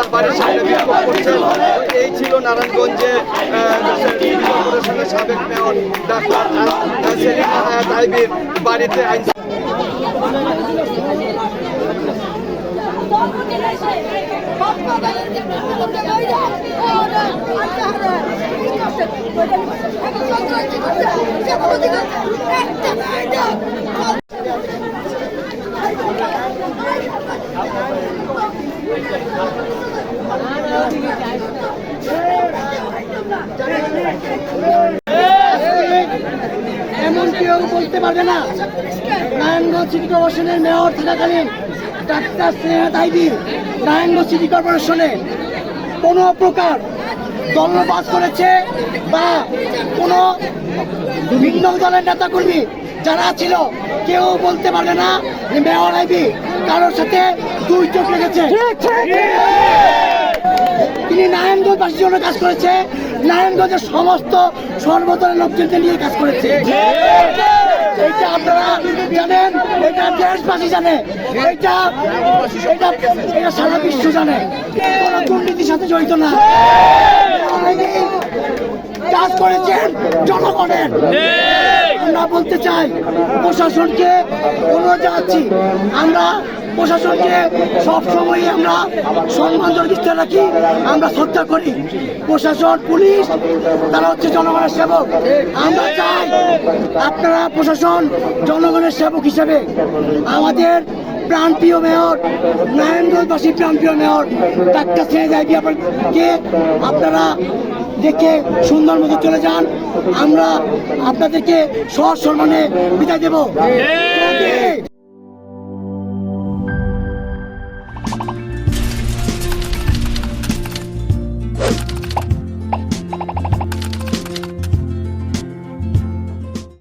তার বাড়ির করছেন। এই ছিল নারায়ণগঞ্জে সাবেক মেয়র ডাক্তার বাড়িতে আইন কেউ বলতে পারবে না। নারায়ণগঞ্জ সিটি কর্পোরেশনের মেয়র থাকাকালীন ডাক্তার স্নেহা তাইবি নারায়ণগঞ্জ সিটি কর্পোরেশনে কোনো প্রকার দলবাস করেছে বা কোনো ভিন্ন দলের নেতাকর্মী যারা ছিল, কেউ বলতে পারবে না মেয়র আইবি কারোর সাথে দুই চোখ তিনি নারায়ণগঞ্জবাসীর জন্য কাজ করেছে। নারায়ণগঞ্জের সমস্ত সর্বদলের লোকজনকে নিয়ে কাজ করেছে। এইটা আপনারা জানেন, এটা দেশবাসী জানে এইটা এটা এটা সারা বিশ্ব জানে। কোনো দুর্নীতির সাথে জড়িত না। কাজ করেছেন জনগণের। আমরা বলতে চাই, প্রশাসনকে অনুরোধ জানাচ্ছি, আমরা প্রশাসনকে সবসময় আমরা সম্মান দৃষ্টি রাখি, আমরা শ্রদ্ধা করি। প্রশাসন, পুলিশ, তারা হচ্ছে জনগণের সেবক। আমরা চাই আপনারা প্রশাসন জনগণের সেবক হিসেবে আমাদের প্রাণপ্রিয় মেয়র নারায়ণগঞ্জবাসী প্রাণপ্রিয় মেয়র, ডাক্তার যায় কে আপনারা দেখে সুন্দর মতো চলে যান। আমরা আপনাদেরকে সহ সম্মানে বিদায় দেব।